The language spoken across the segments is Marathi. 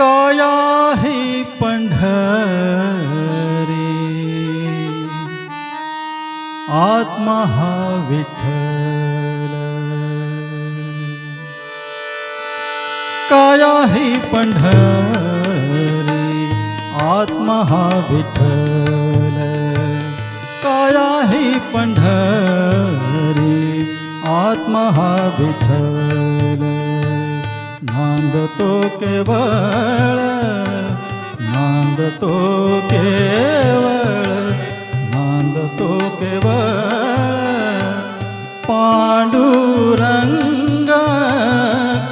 काया हे पंढरी। आत्मा हा विठ्ठल। काया हे पंढरी। आत्मा हा विठ्ठल। काया हे पंढरी। आत्मा हा विठ्ठल। नांदतो केवळ नांदतो केवळ नांदतो केवळ पांडुरंग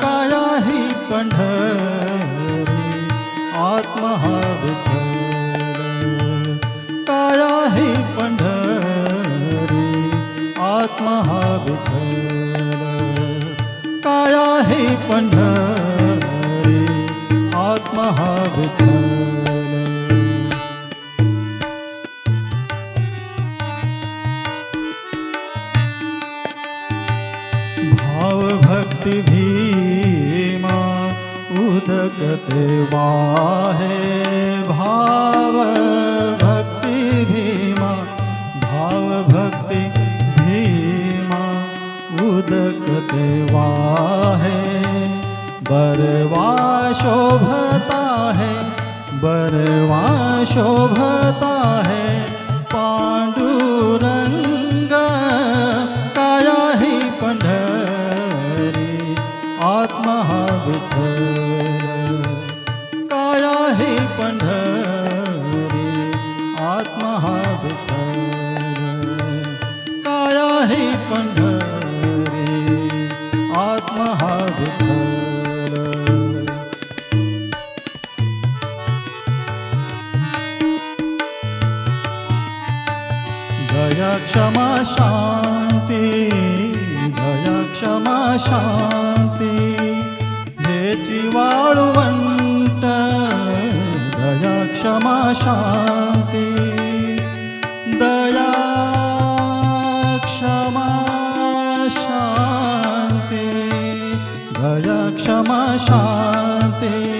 कायाही पंढरी आत्मा कायाही पंढरी आत्मा विठ्ठल काया ही पंढरी आत्मा हा विठ्ठल. भाव भक्ति भीमा उदकते वाहे भाव भक्ति भीमा भाव भक्ति उदकते है बरवा शोभता है बरवा शोभता है पांडुरंग काया ही पंढरी आत्मा हा दया क्षमा शांति दया क्षमा शांति हे वाळुवण्ट दया क्षमा शांति दया क्षमा शान्ति दया क्षमा शान्ति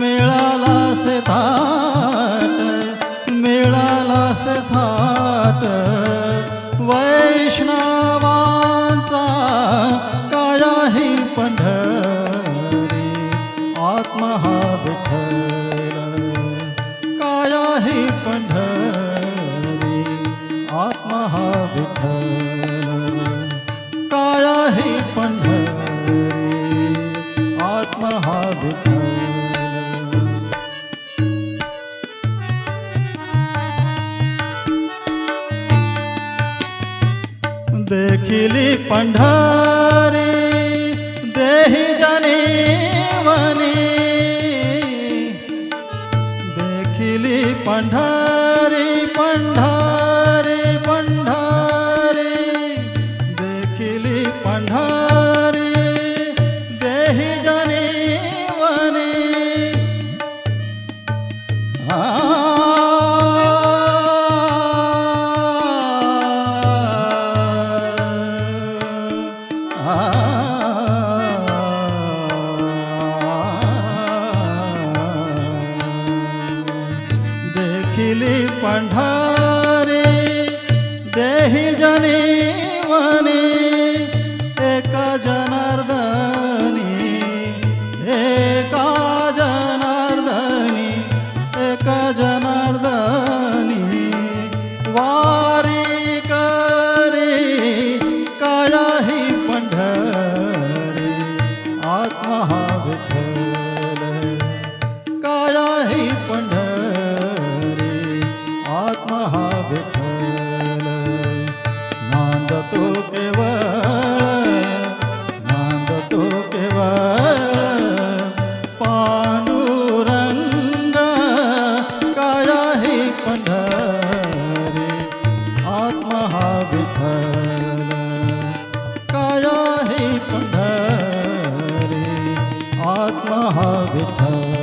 मिळाला से थाट मिळाला से थाट. वैष्णवांचा काया ही पंढरी आत्मा हा विठ्ठल. काया ही पंढरी आत्मा हा विठ्ठल. देखिली पंढारी देही जाने वनी. देखिली पंढारी पंढारी पंढारी. देखिली पंढारी देही जाने वनी. கண்டா guitar.